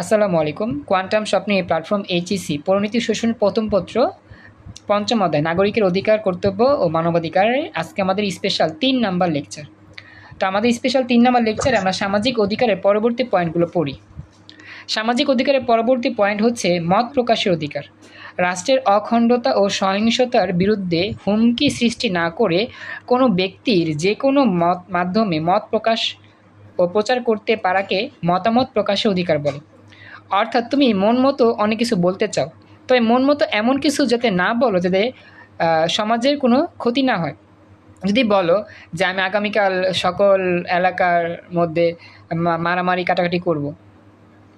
আসসালামু আলাইকুম। কোয়ান্টাম স্বপ্নে প্ল্যাটফর্ম এইচইসি পরিণতি শোষণ প্রথম পত্র, পঞ্চম অধ্যায়, নাগরিকের অধিকার, কর্তব্য ও মানবাধিকারের আজকে আমাদের স্পেশাল তিন নাম্বার লেকচার তো আমাদের স্পেশাল তিন নাম্বার লেকচারে আমরা সামাজিক অধিকারের পরবর্তী পয়েন্টগুলো পড়ি। সামাজিক অধিকারের পরবর্তী পয়েন্ট হচ্ছে মত প্রকাশের অধিকার। রাষ্ট্রের অখণ্ডতা ও সহিংসতার বিরুদ্ধে হুমকি সৃষ্টি না করে কোনো ব্যক্তির যে কোনো মত মাধ্যমে মত প্রকাশ ও প্রচার করতে পারাকে মতামত প্রকাশের অধিকার বলে। অর্থাৎ তুমি মন মতো অনেক কিছু বলতে চাও তবে মন মতো এমন কিছু যাতে না বলো, যাতে সমাজের কোনো ক্ষতি না হয় যদি বলো যে আমি আগামীকাল সকল এলাকার মধ্যে মারামারি কাটাকাটি করব।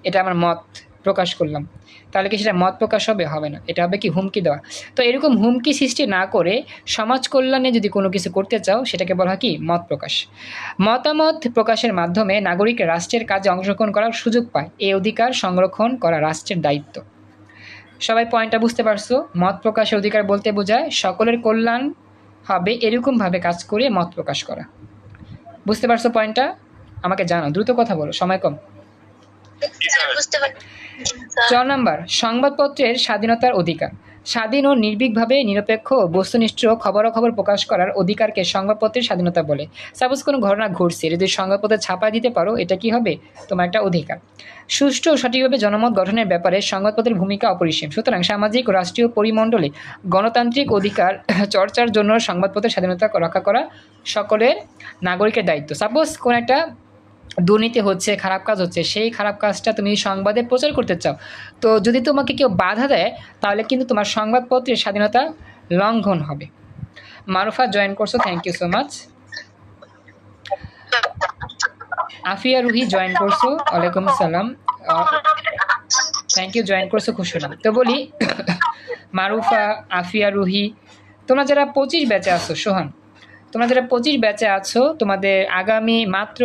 এটা আমার মত প্রকাশ করলাম। তাহলে কি সেটা মত প্রকাশ হবে? হবে না। এটা হবে কি হুমকি দেওয়া। তো এরকম হুমকি সৃষ্টি না করে সমাজ কল্যাণে যদি কোনো কিছু করতে চাও, সেটাকে বলা হয় কি? মত প্রকাশ। মতামত প্রকাশের মাধ্যমে নাগরিক রাষ্ট্রের কাজে অংশগ্রহণ করার সুযোগ পায়। এই অধিকার সংরক্ষণ করা রাষ্ট্রের দায়িত্ব। সবাই পয়েন্টটা বুঝতে পারছ? মত প্রকাশের অধিকার বলতে বোঝায় সকলের কল্যাণ হবে এরকমভাবে কাজ করে মত প্রকাশ করা। বুঝতে পারছ পয়েন্টটা? আমাকে জানো দ্রুত কথা বলো। সময় কম। বুঝতে চ নম্বর, সংবাদপত্রের স্বাধীনতার অধিকার। স্বাধীন ও নির্ভীকভাবে নিরপেক্ষ বস্তুনিষ্ঠ খবরাখবর প্রকাশ করার অধিকারকে সংবাদপত্রের স্বাধীনতা বলে। সাপোজ কোনো ঘটনা ঘটছে, যদি সংবাদপত্রে ছাপা দিতে পারো, এটা কি হবে? তোমার একটা অধিকার। সুষ্ঠু ও সঠিকভাবে জনমত গঠনের ব্যাপারে সংবাদপত্রের ভূমিকা অপরিসীম। সুতরাং সামাজিক ও রাষ্ট্রীয় পরিমণ্ডলে গণতান্ত্রিক অধিকার চর্চার জন্য সংবাদপত্রের স্বাধীনতা রক্ষা করা সকলের নাগরিকের দায়িত্ব। সাপোজ কোন একটা দুর্নীতি হচ্ছে, খারাপ কাজ হচ্ছে, সেই খারাপ কাজটা তুমি সংবাদে প্রচার করতে চাও। তো যদি তোমাকে কেউ বাধা দেয়, তাহলে কিন্তু তোমার সংবাদপত্রের স্বাধীনতা লঙ্ঘন হবে। মারুফা জয়েন করছ thank you so much Afia Ruhi join করছ, ওয়ালাইকুম সালাম থ্যাংক ইউ জয়েন করছ খুশি হলাম তো বলি, মারুফা, আফিয়া রুহি, তোমরা যারা পঁচিশ ব্যাচে আছো, সোহান, তোমরা যারা পঁচিশ ব্যাচে আছো, তোমাদের আগামী মাত্র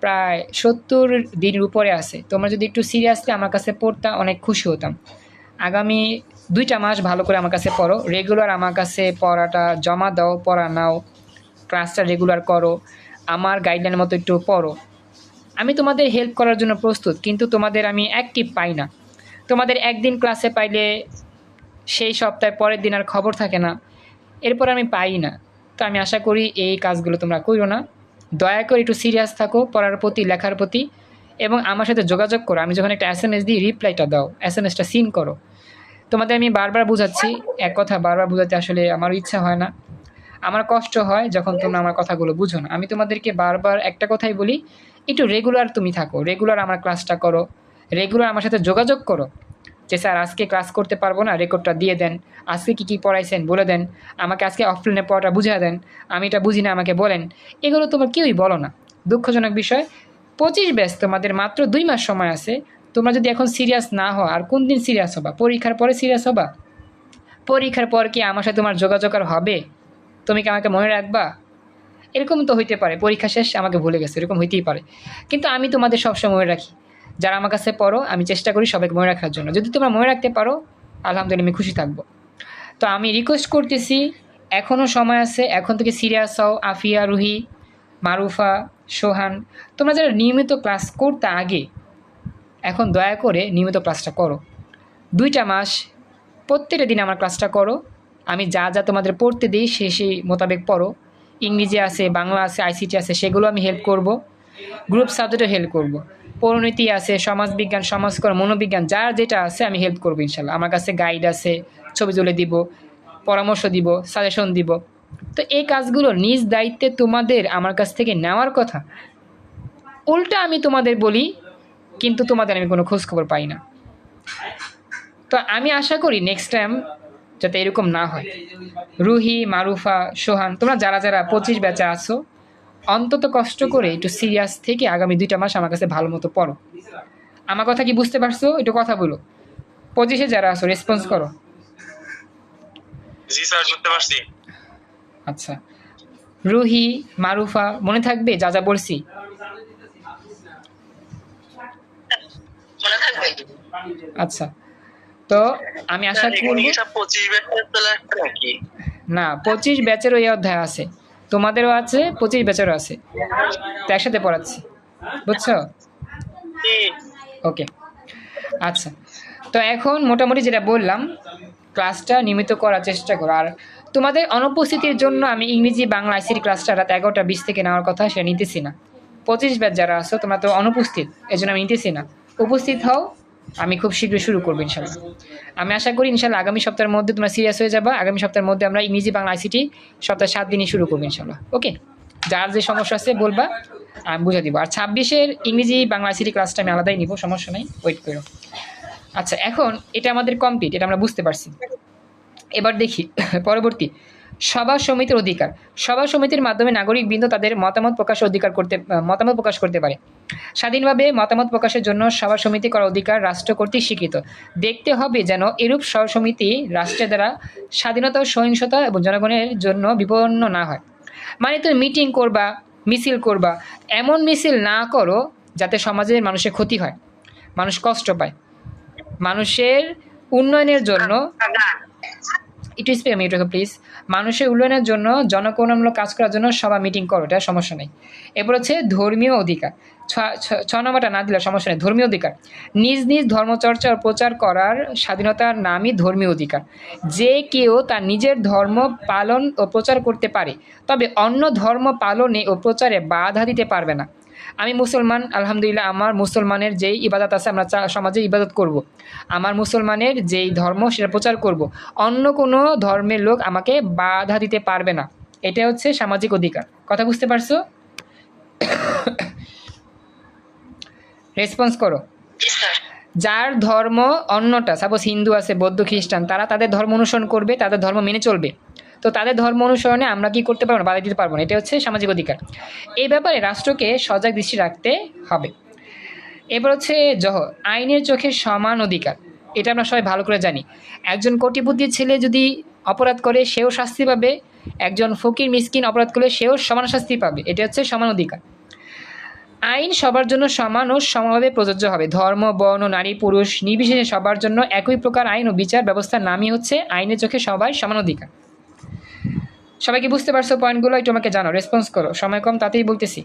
প্রায় সত্তর দিনের উপরে আছে। তোমরা যদি একটু সিরিয়াসলি আমার কাছে পড়তা, অনেক খুশি হতাম। আগামী দুইটা মাস ভালো করে আমার কাছে পড়ো। রেগুলার আমার কাছে পড়াটা জমা দাও, পড়া নাও। ক্লাসটা রেগুলার করো। আমার গাইডলাইনের মতো একটু পড়ো। আমি তোমাদের হেল্প করার জন্য প্রস্তুত, কিন্তু তোমাদের আমি অ্যাক্টিভ পাই না। তোমাদের একদিন ক্লাসে পাইলে সেই সপ্তাহে পরের দিন আর খবর থাকে না। এরপর আমি পাই না। তো আমি আশা করি এই কাজগুলো তোমরা করো না। দয়া করে একটু সিরিয়াস থাকো, পড়ার প্রতি, লেখার প্রতি, এবং আমার সাথে যোগাযোগ করো। আমি যখন একটা এস এম এস দিই রিপ্লাইটা দাও এস এম এসটা সিন করো। তোমাদের আমি বারবার বুঝাচ্ছি, এক কথা, বারবার বোঝাতে আসলে আমার ইচ্ছা হয় না। আমার কষ্ট হয় যখন তোমরা আমার কথাগুলো বুঝো না। আমি তোমাদেরকে বারবার একটা কথাই বলি, একটু রেগুলার তুমি থাকো রেগুলার আমার ক্লাসটা করো রেগুলার আমার সাথে যোগাযোগ করো। যে, স্যার, আজকে ক্লাস করতে পারব না, রেকর্ডটা দিয়ে দেন। আজকে কী কী পড়াইছেন? বলে দেন। আমাকে আজকে অফলাইনে পড়াটা বুঝিয়ে দেন। আমি এটা বুঝি না, আমাকে বলেন। এগুলো তোমার কেউই বলো না। দুঃখজনক বিষয়। পঁচিশ ব্যাস তোমাদের মাত্র দুই মাস সময় আছে। তোমরা যদি এখন সিরিয়াস না হও, আর কোন দিন সিরিয়াস হবা? পরীক্ষার পরে সিরিয়াস হবা? পরীক্ষার পর কি আমার সাথে তোমার যোগাযোগ আর হবে? তুমি কি আমাকে মনে রাখবা? এরকম তো হইতে পারে। পরীক্ষা শেষ, আমাকে ভুলে গেছে। এরকম হইতেই পারে। কিন্তু আমি তোমাদের সবসময় মনে রাখি যারা আমার কাছে পড়ো, আমি চেষ্টা করি সবাইকে মনে রাখার জন্য। যদি তোমরা মনে রাখতে পারো, আলহামদুলিল্লাহ আমি খুশি থাকব। তো আমি রিকোয়েস্ট করতেছি এখনও সময় আছে, এখন থেকে সিরিয়াস হও। আফিয়া, রুহি, মারুফা, সোহান, তোমরা যারা নিয়মিত ক্লাস করতে আগে, এখন দয়া করে নিয়মিত ক্লাসটা করো। দুইটা মাস, প্রত্যেকটা দিন আমার ক্লাসটা করো। আমি যা যা তোমাদের পড়তে দিই সে সেই মোতাবেক পড়ো। ইংরেজি আছে, বাংলা আছে আইসিটি আছে, সেগুলো আমি হেল্প করব। গ্রুপ সাবজেক্টও হেল্প করব। পরিণতি আছে, সমাজবিজ্ঞান, সমাজকর্ম, মনোবিজ্ঞান, যার যেটা আছে আমি হেল্প করব ইনশাল্লাহ। আমার কাছে গাইড আছে, ছবি তুলে দিব, পরামর্শ দিব সাজেশন দিব। তো এই কাজগুলো নিজ দায়িত্বে তোমাদের আমার কাছ থেকে নেওয়ার কথা। উল্টা আমি তোমাদের বলি, কিন্তু তোমাদের আমি কোনো খোঁজখবর পাই না। তো আমি আশা করি নেক্সট টাইম যাতে এরকম না হয়। রুহি, মারুফা, সোহান, তোমরা যারা যারা পঁচিশ বেচা আছো অন্তত কষ্ট করে একটু সিরিয়াস থেকে আগামী দুইটা মাস আমার কাছে ভালো মতো পড়ো। আমার কথা কি বুঝতে পারছ? একটু কথা বলো। পঁচিশে যারা আছো রেসপন্স করো। জি স্যার শুনতে পারছি। আচ্ছা। রুহি মারুফা মনে থাকবে? যা যা বলছি। আচ্ছা। তো আমি আশা করব না পঁচিশ ব্যাচের এই অধ্যায় আছে। তোমাদেরও আছে পঁচিশ ব্যাচেরও আছে। তো একসাথে পড়াচ্ছি। বুঝছ? ওকে। আচ্ছা। তো এখন মোটামুটি যেটা বললাম ক্লাসটা নিয়মিত করার চেষ্টা করো। আর তোমাদের অনুপস্থিতির জন্য আমি ইংরেজি বাংলা আইসিটি ক্লাসটা রাত এগারোটা বিশ থেকে নেওয়ার কথা সে নিতেছি না। পঁচিশ ব্যাচ যারা আছো তোমরা তো অনুপস্থিত এই জন্য আমি নিতেছি না। উপস্থিত হও আমি খুব শীঘ্রই শুরু করব, ইনশাল্লাহ। আমি আশা করি, ইনশাল্লাহ, আগামী সপ্তাহের মধ্যে তোমরা সিরিয়াস হয়ে যাবা। আগামী সপ্তাহের মধ্যে আমরা ইংরেজি বাংলা আইসিটি সপ্তাহে সাত দিনই শুরু করব, ইনশাল্লাহ। ওকে যার যে সমস্যা আছে বলবা, আমি বুঝে দিব। আর ছাব্বিশের ইংরেজি বাংলা আইসিটি ক্লাসটা আমি আলাদাই নিব, সমস্যা নেই ওয়েট করো। আচ্ছা এখন এটা আমাদের কমপ্লিট এটা আমরা বুঝতে পারছি। এবার দেখি, পরবর্তী। সভা সমিতির অধিকার। সভা সমিতির মাধ্যমে নাগরিকবৃন্দ তাদের মতামত প্রকাশ অধিকার করতে, মতামত প্রকাশ করতে পারে। স্বাধীনভাবে মতামত প্রকাশের জন্য সভা সমিতি করার অধিকার রাষ্ট্র কর্তৃক স্বীকৃত। দেখতে হবে যেন এরূপ সভা সমিতি রাষ্ট্রের দ্বারা স্বাধীনতা, সহিংসতা এবং জনগণের জন্য বিপন্ন না হয়। মানে তুমি মিটিং করবা, মিছিল করবা, এমন মিছিল না করো যাতে সমাজের মানুষের ক্ষতি হয়, মানুষ কষ্ট পায়। মানুষের উন্নয়নের জন্য একটু স্পে আমি একটু প্লিজ মানুষের উন্নয়নের জন্য, জনকল্যাণমূলক কাজ করার জন্য সভা মিটিং করো, এটা সমস্যা নেই। এরপর হচ্ছে ধর্মীয় অধিকার। ছ নম্বরটা না দিলে সমস্যা নেই। ধর্মীয় অধিকার। নিজ নিজ ধর্মচর্চা ও প্রচার করার স্বাধীনতার নামই ধর্মীয় অধিকার। যে কেউ তার নিজের ধর্ম পালন ও প্রচার করতে পারে, তবে অন্য ধর্ম পালনে ও প্রচারে বাধা দিতে পারবে না। আমি মুসলমান আলহামদুলিল্লাহ আমার মুসলমানের যেই ইবাদত আছে আমরা সমাজে ইবাদত করব। আমার মুসলমানের যেই ধর্ম সেটা প্রচার করব। অন্য কোনো ধর্মের লোক আমাকে বাধা দিতে পারবে না। এটা হচ্ছে সামাজিক অধিকার। কথা বুঝতে পারছ? রেসপন্স করো। যার ধর্ম অন্যটা সাপোজ হিন্দু আছে বৌদ্ধ খ্রিস্টান তারা তাদের ধর্ম অনুসরণ করবে তাদের ধর্ম মেনে চলবে। তো তাদের ধর্ম অনুসরণে আমরা কি করতে পারব না, বাধা দিতে পারব না এটা হচ্ছে সামাজিক অধিকার। এই ব্যাপারে রাষ্ট্রকে সজাগ দৃষ্টি রাখতে হবে। এবার হচ্ছে জহ, আইনের চোখে সমান অধিকার, এটা আমরা সবাই ভালো করে জানি। একজন কোটিপতির ছেলে যদি অপরাধ করে, সেও শাস্তি পাবে। একজন ফকির, মিসকিন অপরাধ করলে, সেও সমান শাস্তি পাবে। এটা হচ্ছে সমান অধিকার। আইন সবার জন্য সমান ও সমভাবে প্রযোজ্য হবে। ধর্ম, বর্ণ, নারী, পুরুষ নির্বিশেষে সবার জন্য একই প্রকার আইন ও বিচার ব্যবস্থার নামই হচ্ছে আইনের চোখে সবাই সমান অধিকার। সবাই কি বুঝতে পারছ পয়েন্টগুলো একটু আমাকে জানো রেসপন্স করো। সময় কম তাতেই বলতেছি।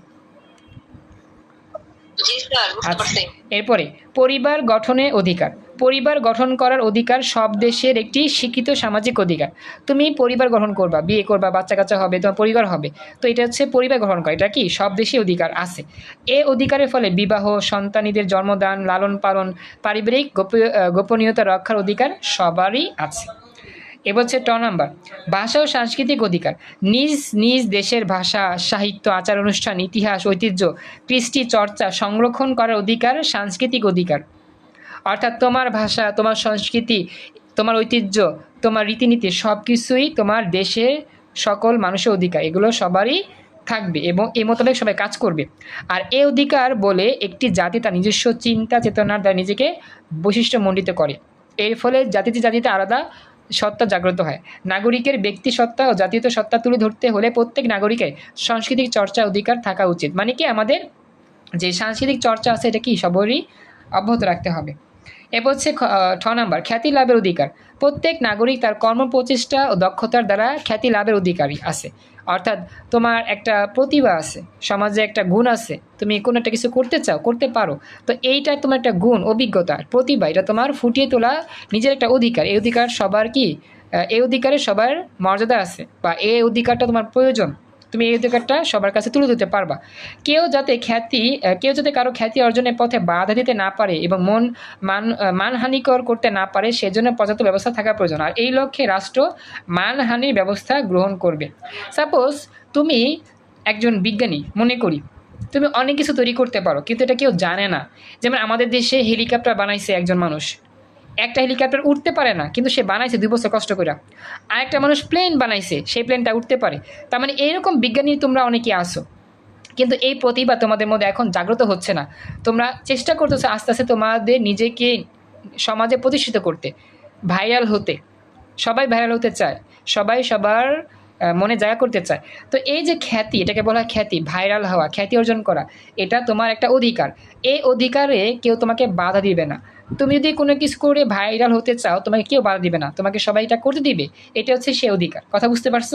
আচ্ছা এরপরে পরিবার গঠনে অধিকার। পরিবার গঠন করার অধিকার সব দেশের একটি শিক্ষিত সামাজিক অধিকার। তুমি পরিবার গঠন করবা বিয়ে করবা বাচ্চা কাচ্চা হবে তোমার পরিবার হবে। তো এটা হচ্ছে পরিবার গঠন করা এটা কি? সব দেশে অধিকার আছে। এ অধিকারের ফলে বিবাহ সন্তানীদের জন্মদান লালন পালন পারিবারিক গোপ- গোপনীয়তা রক্ষার অধিকার সবারই আছে। এবার হচ্ছে ট নাম্বার। ভাষা ও সাংস্কৃতিক অধিকার। নিজ নিজ দেশের ভাষা, সাহিত্য, আচার অনুষ্ঠান, ইতিহাস, ঐতিহ্য, কৃষ্টি, চর্চা সংরক্ষণ করার অধিকার, সাংস্কৃতিক অধিকার। অর্থাৎ তোমার ভাষা, তোমার সংস্কৃতি, তোমার ঐতিহ্য, তোমার রীতিনীতি সব কিছুই তোমার দেশের সকল মানুষের অধিকার। এগুলো সবারই থাকবে এবং এই মোতাবেক সবাই কাজ করবে। আর এ অধিকার বলে একটি জাতি তার নিজস্ব চিন্তা, চেতনার দ্বারা নিজেকে বৈশিষ্ট্যমণ্ডিত করে। এর ফলে জাতিতে জাতিতে আলাদা সত্তা জাগ্রত হয়। নাগরিকের ব্যক্তি সত্তা ও জাতীয় সত্তা তুলে ধরতে হলে প্রত্যেক নাগরিকের সাংস্কৃতিক চর্চা অধিকার থাকা উচিত। মানে কি আমাদের যে সাংস্কৃতিক চর্চা আছে, এটা কি সবারই অব্যাহত রাখতে হবে। এরপর হচ্ছে ঠ নাম্বার, খ্যাতি লাভের অধিকার। প্রত্যেক নাগরিক তার কর্মপ্রচেষ্টা ও দক্ষতার দ্বারা খ্যাতি লাভের অধিকারী আছে। অর্থাৎ তোমার একটা প্রতিভা আছে, সমাজে একটা গুণ আছে, তুমি কোনো একটা কিছু করতে চাও, করতে পারো, তো এইটা তোমার একটা গুণ, অভিজ্ঞতা, প্রতিভা, এটা তোমার ফুটিয়ে তোলা নিজের একটা অধিকার, এই অধিকার সবার কি? এই অধিকারে সবার মর্যাদা আছে বা এই অধিকারটা তোমার প্রয়োজন। তুমি এই অধিকারটা সবার কাছে তুলে দিতে পারবা। কেউ যাতে খ্যাতি কেউ যাতে কারও খ্যাতি অর্জনের পথে বাধা দিতে না পারে এবং মন মান মানহানিকর করতে না পারে, সেজন্য পর্যাপ্ত ব্যবস্থা থাকা প্রয়োজন। আর এই লক্ষ্যে রাষ্ট্র মানহানির ব্যবস্থা গ্রহণ করবে। সাপোজ তুমি একজন বিজ্ঞানী, মনে করি। তুমি অনেক কিছু তৈরি করতে পারো, কিন্তু এটা কেউ জানে না। যেমন আমাদের দেশে হেলিকপ্টার বানাইছে একজন মানুষ। একটা হেলিকপ্টার উঠতে পারে না, কিন্তু সে বানাইছে দুই বছর কষ্ট করে আরেকটা মানুষ প্লেন বানাইছে, সেই প্লেনটা উঠতে পারে। তার মানে এরকম বিজ্ঞানী তোমরা অনেকে আসো কিন্তু এই প্রতিভা তোমাদের মধ্যে এখন জাগ্রত হচ্ছে না। তোমরা চেষ্টা করতেছো আস্তে আস্তে তোমাদের নিজেকে সমাজে প্রতিষ্ঠিত করতে ভাইরাল হতে। সবাই ভাইরাল হতে চায়, সবাই সবার মনে জায়গা করতে চায়। তো এই যে খ্যাতি, এটাকে বলা খ্যাতি ভাইরাল হওয়া, খ্যাতি অর্জন করা, এটা তোমার একটা অধিকার। এই অধিকারে কেউ তোমাকে বাধা দিবে না। তুমি যদি কোনো কিছু করে ভাইরাল হতে চাও, তোমাকে কেউ বাধা দিবে না। তোমাকে সবাই এটা করতে দিবে। এটা হচ্ছে সে অধিকার। কথা বুঝতে পারছ?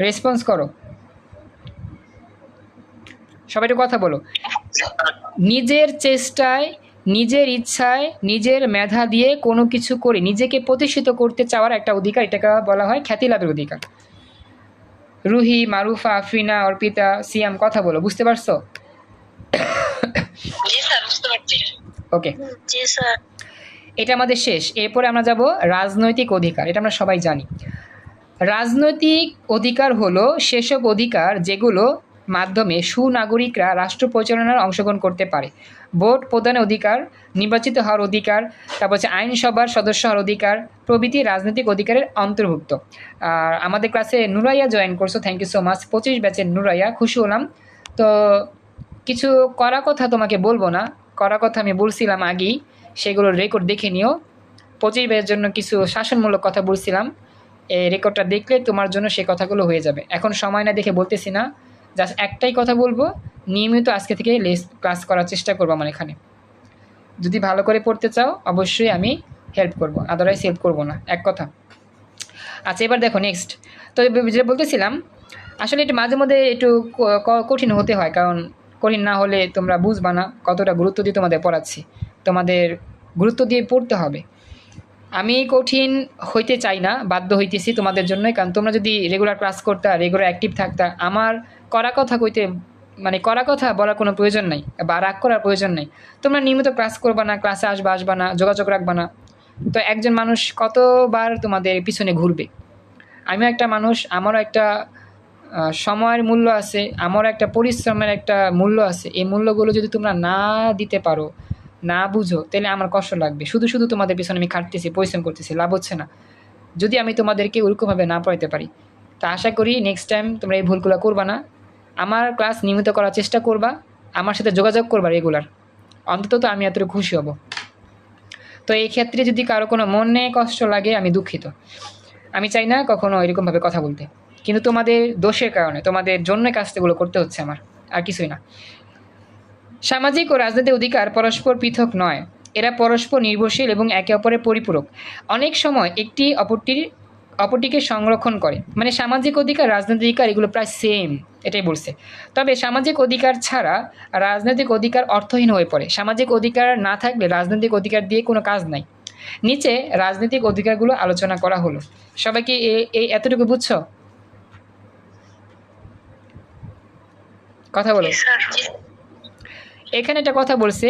রেসপন্স করো। সবাই কথা বলো। নিজের চেষ্টায়, নিজের ইচ্ছায়, নিজের মেধা দিয়ে কোনো কিছু করে, নিজেকে প্রতিষ্ঠিত করতে চাওয়ার একটা অধিকার, এটাকে বলা হয় খ্যাতি লাভের অধিকার। রুহি, মারুফা, আফরিনা, অর্পিতা, সিয়াম, কথা বলো। বুঝতে পারছ জি স্যার বুঝতে পারছি ওকে জি স্যার। এটা আমাদের শেষ। এরপরে আমরা যাব রাজনৈতিক অধিকার এটা আমরা সবাই জানি। রাজনৈতিক অধিকার হলো সেসব অধিকার যেগুলো মাধ্যমে সুনাগরিকরা রাষ্ট্র পরিচালনার অংশগ্রহণ করতে পারে। ভোট প্রদানের অধিকার নির্বাচিত হওয়ার অধিকার তারপর হচ্ছে আইনসভার সদস্য হওয়ার অধিকার প্রভৃতি রাজনৈতিক অধিকারের অন্তর্ভুক্ত। আর আমাদের ক্লাসে নুরাইয়া জয়েন করছ থ্যাংক ইউ সো মাচ পঁচিশ ব্যাচের নুরাইয়া খুশি হলাম। তো কিছু করা কথা তোমাকে বলব না। করা কথা আমি বলছিলাম আগেই সেগুলোর রেকর্ড দেখে নিও। পঁচিশ ব্যাচের জন্য কিছু শাসনমূলক কথা বলছিলাম। এই রেকর্ডটা দেখলে তোমার জন্য সে কথাগুলো হয়ে যাবে। এখন সময় না দেখে বলতেছি না। জাস্ট একটাই কথা বলব, নিয়মিত আজকে থেকে লেস ক্লাস করার চেষ্টা করব আমার এখানে। যদি ভালো করে পড়তে চাও, অবশ্যই আমি হেল্প করব আদারওয়াইজ হেল্প করব না। এক কথা। আচ্ছা এবার দেখো নেক্সট তো যেটা বলতেছিলাম, আসলে এটা মাঝে মধ্যে একটু কঠিন হতে হয়, কারণ কঠিন না হলে তোমরা বুঝবা না কতটা গুরুত্ব দিয়ে তোমাদের পড়াচ্ছি। তোমাদের গুরুত্ব দিয়ে পড়তে হবে। আমি কঠিন হইতে চাই না, বাধ্য হইতেছি তোমাদের জন্যই, কারণ তোমরা যদি রেগুলার ক্লাস করতা রেগুলার অ্যাক্টিভ থাকতা, আমার করা কথা কইতে মানে করা কথা বলার কোনো প্রয়োজন নাই, বা রাগ করার প্রয়োজন নেই। তোমরা নিয়মিত ক্লাস করবা না ক্লাসে আসবা আসবা না, যোগাযোগ রাখবা না। তো একজন মানুষ কতবার তোমাদের পিছনে ঘুরবে? আমিও একটা মানুষ, আমারও একটা সময়ের মূল্য আছে আমারও একটা পরিশ্রমের একটা মূল্য আছে, এই মূল্যগুলো যদি তোমরা না দিতে পারো, না বুঝো, তাহলে আমার কষ্ট লাগবে। শুধু শুধু তোমাদের পিছনে আমি খাটতেছি, পরিশ্রম করতেছি, লাভ হচ্ছে না। যদি আমি তোমাদেরকে ওরকমভাবে না পড়াইতে পারি, তা আশা করি নেক্সট টাইম তোমরা এই ভুলগুলো করবা না। আমার ক্লাস নিয়মিত করার চেষ্টা করবা, আমার সাথে যোগাযোগ করবা রেগুলার অন্তত তো আমি এতটুকু খুশি হব। তো এই ক্ষেত্রে যদি কারও কোনো মনে কষ্ট লাগে, আমি দুঃখিত। আমি চাই না কখনো এরকমভাবে কথা বলতে। কিন্তু তোমাদের দোষের কারণে, তোমাদের জন্য কাজগুলো করতে হচ্ছে আমার, আর কিছুই না। সামাজিক ও রাজনৈতিক অধিকার পরস্পর পৃথক নয়, এরা পরস্পর নির্ভরশীল এবং একে অপরের পরিপূরক। অনেক সময় একটি অপরটির, অপরটিকে সংরক্ষণ করে মানে সামাজিক অধিকার, রাজনৈতিক অধিকার এগুলো প্রায় সেম এটাই বলছে। তবে সামাজিক অধিকার ছাড়া রাজনৈতিক অধিকার অর্থহীন হয়ে পড়ে। সামাজিক অধিকার না থাকলে রাজনৈতিক অধিকার দিয়ে কোনো কাজ নাই। নিচে রাজনৈতিক অধিকারগুলো আলোচনা করা হলো। সবাই কি এ- এতটুকু বুঝছ? কথা বলো। এখানে একটা কথা বলছে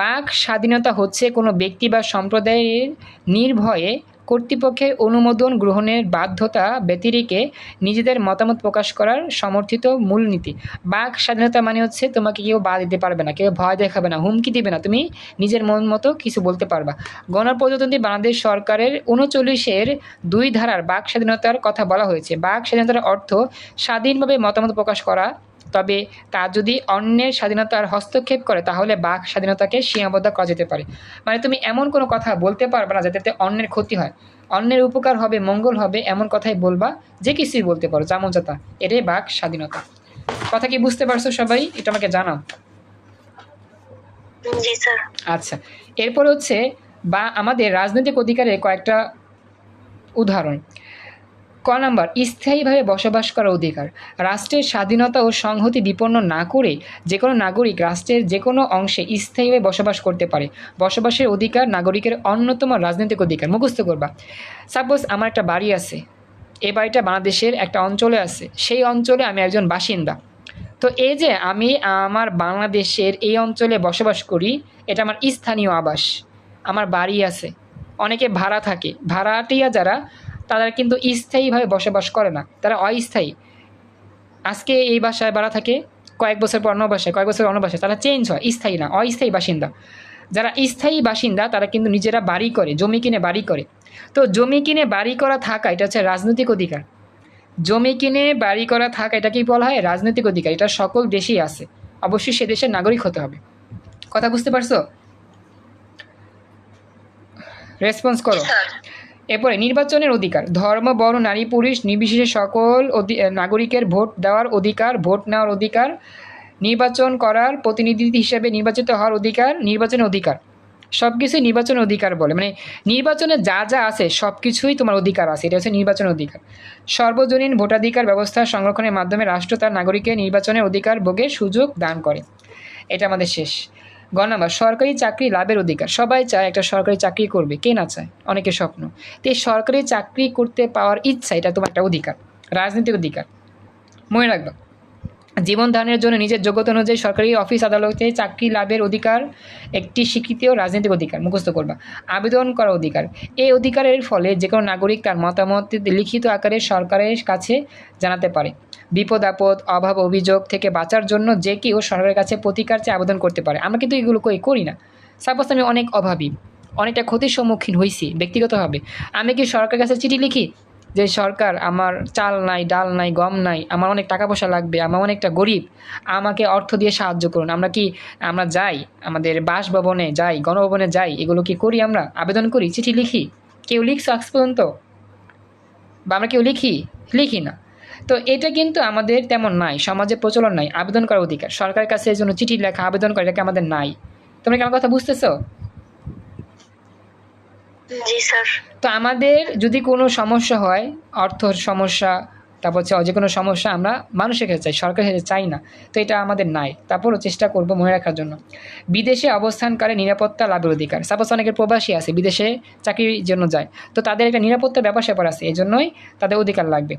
বাক স্বাধীনতা হচ্ছে কোনো ব্যক্তি বা সম্প্রদায়ের নির্ভয়ে কর্তৃপক্ষের অনুমোদন গ্রহণের বাধ্যতা ব্যতিরিকে নিজেদের মতামত প্রকাশ করার সমর্থিত মূলনীতি। বাক স্বাধীনতা মানে হচ্ছে তোমাকে কেউ বা দিতে পারবে না কেউ ভয় দেখাবে না হুমকি দিবে না তুমি নিজের মন মতো কিছু বলতে পারবা। গণপ্রজাতন্ত্রী বাংলাদেশ সরকারের উনচল্লিশের দুই ধারার বাক স্বাধীনতার কথা বলা হয়েছে। বাক স্বাধীনতার অর্থ স্বাধীনভাবে মতামত প্রকাশ করা তবে তা যদি অন্যের স্বাধীনতার হস্তক্ষেপ করে তাহলে বাক স্বাধীনতাকে সীমাবদ্ধ করা যেতে পারে। মানে তুমি এমন কোনো কথা বলতে পারবে না যাতে অন্যের ক্ষতি হয়। অন্যের উপকার হবে মঙ্গল হবে এমন কথাই বলবা যে কিছুই বলতে পারো যেমন যাতা এটাই বাক স্বাধীনতা। কথা কি বুঝতে পারছ সবাই? এটা আমাকে জানাও। আচ্ছা। এরপর হচ্ছে বা আমাদের রাজনৈতিক অধিকারের কয়েকটা উদাহরণ। ক নাম্বার, স্থায়ীভাবে বসবাস করার অধিকার। রাষ্ট্রের স্বাধীনতা ও সংহতি বিপন্ন না করে যে কোনো নাগরিক রাষ্ট্রের যে কোনো অংশে স্থায়ীভাবে বসবাস করতে পারে। বসবাসের অধিকার নাগরিকের অন্যতম রাজনৈতিক অধিকার। মুখস্থ করবা। সাপোজ আমার একটা বাড়ি আছে। এই বাড়িটা বাংলাদেশের একটা অঞ্চলে আছে। সেই অঞ্চলে আমি একজন বাসিন্দা। তো এই যে আমি আমার বাংলাদেশের এই অঞ্চলে বসবাস করি, এটা আমার স্থানীয় আবাস। আমার বাড়ি আছে। অনেকে ভাড়া থাকে। ভাড়াটিয়া যারা তারা কিন্তু স্থায়ীভাবে বসবাস করে না। তারা অস্থায়ী। আজকে এই বাসায় ভাড়া থাকে, কয়েক বছর পর অন্য বাসায়, কয়েক বছর অন্য বাসায়, তারা চেঞ্জ হয়, স্থায়ী না, অস্থায়ী বাসিন্দা। যারা স্থায়ী বাসিন্দা, তারা কিন্তু নিজেরা বাড়ি করে, জমি কিনে বাড়ি করে। তো জমি কিনে বাড়ি করা থাকা, এটা হচ্ছে রাজনৈতিক অধিকার। জমি কিনে বাড়ি করা থাকা এটাকেই বলা হয়? রাজনৈতিক অধিকার। এটা সকল দেশেই আছে। অবশ্যই সে দেশের নাগরিক হতে হবে। কথা বুঝতে পারছ? রেসপন্স করো। এরপরে নির্বাচনের অধিকার। ধর্ম, বর্ণ, নারী, পুরুষ, নির্বিশেষে সকল নাগরিকের ভোট দেওয়ার অধিকার, ভোট নেওয়ার অধিকার, নির্বাচন করার প্রতিনিধি হিসেবে নির্বাচিত হওয়ার অধিকার, নির্বাচনের অধিকার। সব কিছুই নির্বাচনের অধিকার বলে। মানে নির্বাচনে যা যা আছে সব কিছুই তোমার অধিকার আছে। এটা হচ্ছে নির্বাচন অধিকার। সর্বজনীন ভোটাধিকার ব্যবস্থা সংরক্ষণের মাধ্যমে রাষ্ট্র তার নাগরিকের নির্বাচনের অধিকার ভোগের সুযোগ দান করে। এটা আমাদের শেষ। গ সরকারি চাকরি লাভের অধিকার। সবাই চায় একটা সরকারি চাকরি করবে, কে না চায়? অনেকের স্বপ্ন। তো এই সরকারি চাকরি করতে পাওয়ার ইচ্ছা, এটা তোমার একটা অধিকার, রাজনৈতিক অধিকার। মনে রাখবা জীবন ধারণের জন্য নিজের যোগ্যতা অনুযায়ী সরকারি অফিস আদালতে চাকরি লাভের অধিকার, একটি স্বীকৃত ও রাজনৈতিক অধিকার, মুখস্থ করবা। আবেদন করার অধিকার। এই অধিকারের ফলে যে কোনো নাগরিক তার মতামত লিখিত আকারে সরকারের কাছে জানাতে পারে। বিপদ, আপদ, অভাব, অভিযোগ থেকে বাঁচার জন্য যে কেউ সরকারের কাছে প্রতিকার চেয়ে আবেদন করতে পারে। আমরা কিন্তু এগুলো করি না। সাপোজ আমি অনেক অভাবী, অনেকটা ক্ষতির সম্মুখীন হয়েছি ব্যক্তিগতভাবে। আমি কি সরকারের কাছে চিঠি লিখি? যে সরকার আমার চাল নাই, ডাল নাই, গম নাই, আমার অনেক টাকা পয়সা লাগবে, আমার অনেকটা গরিব, আমাকে অর্থ দিয়ে সাহায্য করুন। আমরা কি, আমরা যাই, আমাদের বাসভবনে যাই, গণভবনে যাই, এগুলো কি করি আমরা? আবেদন করি, চিঠি লিখি। কেউ লিখছে আজ পর্যন্ত? বা আমরা কেউ লিখি? লিখি না। তো এটা কিন্তু আমাদের তেমন নাই, সমাজে প্রচলন নাই, আবেদন করার অধিকার। সরকারের কাছে এই জন্য চিঠি লেখা, আবেদন করা এটাকে আমাদের নাই? তোমরা কি আমার কথা বুঝতেছো? তো আমাদের যদি কোনো সমস্যা হয় অর্থর সমস্যা তারপর হচ্ছে যে কোনো সমস্যা আমরা মানুষের কাছে চাই, সরকারের কাছে চাই না। তো এটা আমাদের নাই। তারপরও চেষ্টা করব মনে রাখার জন্য। বিদেশে অবস্থানকালে নিরাপত্তা লাভের অধিকার। সাপোজ অনেকের প্রবাসী আছে, বিদেশে চাকরির জন্য যায়। তো তাদের একটা নিরাপত্তার ব্যাপার স্যাপার আছে এই জন্যই তাদের অধিকার লাগবে।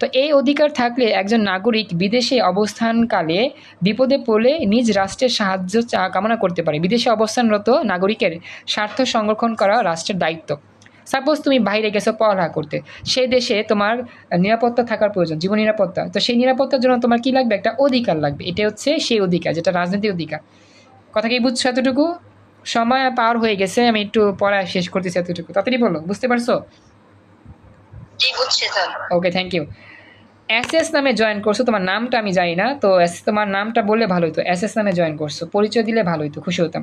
তো এই অধিকার থাকলে একজন নাগরিক বিদেশে অবস্থানকালে বিপদে পড়লে নিজ রাষ্ট্রের সাহায্য কামনা করতে পারে। বিদেশে অবস্থানরত নাগরিকের স্বার্থ সংরক্ষণ করা রাষ্ট্রের দায়িত্ব। সাপোজ তুমি বাইরে গেছো পড়ালেখা করতে সেই দেশে তোমার নিরাপত্তা থাকার প্রয়োজন জীবন নিরাপত্তা। তো সেই নিরাপত্তার জন্য তোমার কি লাগবে? একটা অধিকার লাগবে। এটা হচ্ছে সেই অধিকার যেটা রাজনৈতিক অধিকার। কথা কি বুঝছ এতটুকু? সময় পার হয়ে গেছে আমি একটু পড়া শেষ করতেছি এতটুকু। তাড়াতাড়ি বলো বুঝতে পারছ? Okay thank you S S নামে জয়েন করছ তোমার নামটা আমি জানি না তো এস তোমার নামটা বললে ভালো হতো এস এস নামে জয়েন করছ পরিচয় দিলে ভালো হতো খুশি হতাম।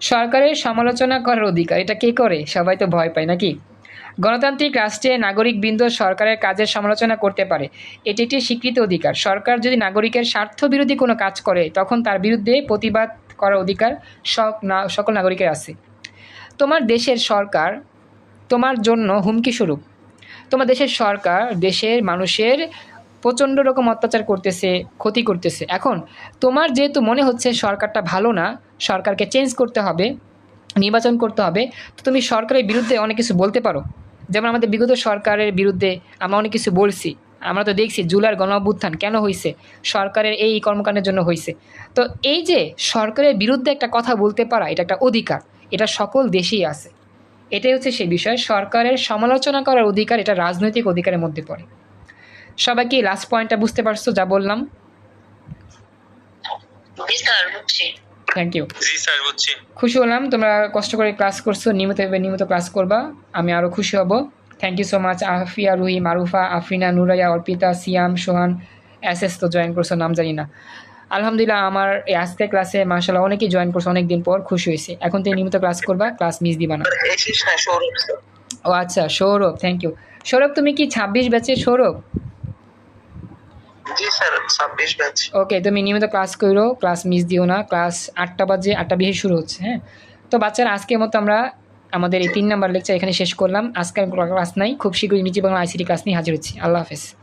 সরকারের সমালোচনা করার অধিকার, এটা কে করে? সবাই তো ভয় পায় নাকি? গণতান্ত্রিক রাষ্ট্রে নাগরিকবৃন্দ সরকারের কাজের সমালোচনা করতে পারে। এটি একটি স্বীকৃত অধিকার। সরকার যদি নাগরিকের স্বার্থ বিরোধী কোনো কাজ করে, তখন তার বিরুদ্ধে প্রতিবাদ করার অধিকার সব সকল নাগরিকের আছে। তোমার দেশের সরকার তোমার জন্য হুমকি স্বরূপ। তোমার দেশের সরকার দেশের মানুষের প্রচণ্ড রকম অত্যাচার করতেছে, ক্ষতি করতেছে। এখন তোমার যেহেতু মনে হচ্ছে সরকারটা ভালো না, সরকারকে চেঞ্জ করতে হবে, নির্বাচন করতে হবে, তো তুমি সরকারের বিরুদ্ধে অনেক কিছু বলতে পারো। যেমন আমাদের বিগত সরকারের বিরুদ্ধে আমরা অনেক কিছু বলছি। আমরা তো দেখছি জুলার গণ অভ্যুত্থান কেন হয়েছে সরকারের এই কর্মকাণ্ডের জন্য হয়েছে তো এই যে সরকারের বিরুদ্ধে একটা কথা বলতে পারা, এটা একটা অধিকার। এটা সকল দেশেই আছে। এটাই হচ্ছে সেই বিষয়। সরকারের সমালোচনা করার অধিকার, এটা রাজনৈতিক অধিকারের মধ্যে পড়ে। সবাই কি লাস্ট পয়েন্টটা বুঝতে পারছ যা বললাম? থ্যাংক ইউ স্যার খুশি হলাম তোমরা কষ্ট করে ক্লাস করছ নিয়মিত নিয়মিত ক্লাস করবা আমি আরও খুশি হব। Thank you so much Afia Ruhi Marufa Afrina Nuraiya Arpita Siam Sohan S S তো জয়েন করছ নাম জানি না। আলহামদুলিল্লাহ আমার এই আজকের ক্লাসে মাসাল্লাহ অনেকেই জয়েন করছে অনেকদিন পর খুশি হয়েছে। এখন তুমি নিয়মিত ক্লাস করবা ক্লাস মিস দিবা না। এসিস না সৌরভ। স্যার ও আচ্ছা সৌরভ থ্যাংক ইউ সৌরভ তুমি কি ছাব্বিশ ব্যাচের সৌরভ? ওকে তুমি নিয়মিত ক্লাস করো ক্লাস মিস দিও না। ক্লাস আটটা বাজে, আটটা বিশে শুরু হচ্ছে হ্যাঁ? তো বাচ্চারা, আজকের মতো আমরা আমাদের এই তিন নাম্বার লেকচার এখানে শেষ করলাম। আজকে ক্লাস নাই, খুব শীঘ্রই নিচে বাংলা আইসিটি ক্লাস নিয়ে হাজির হচ্ছি। আল্লাহ হাফেজ।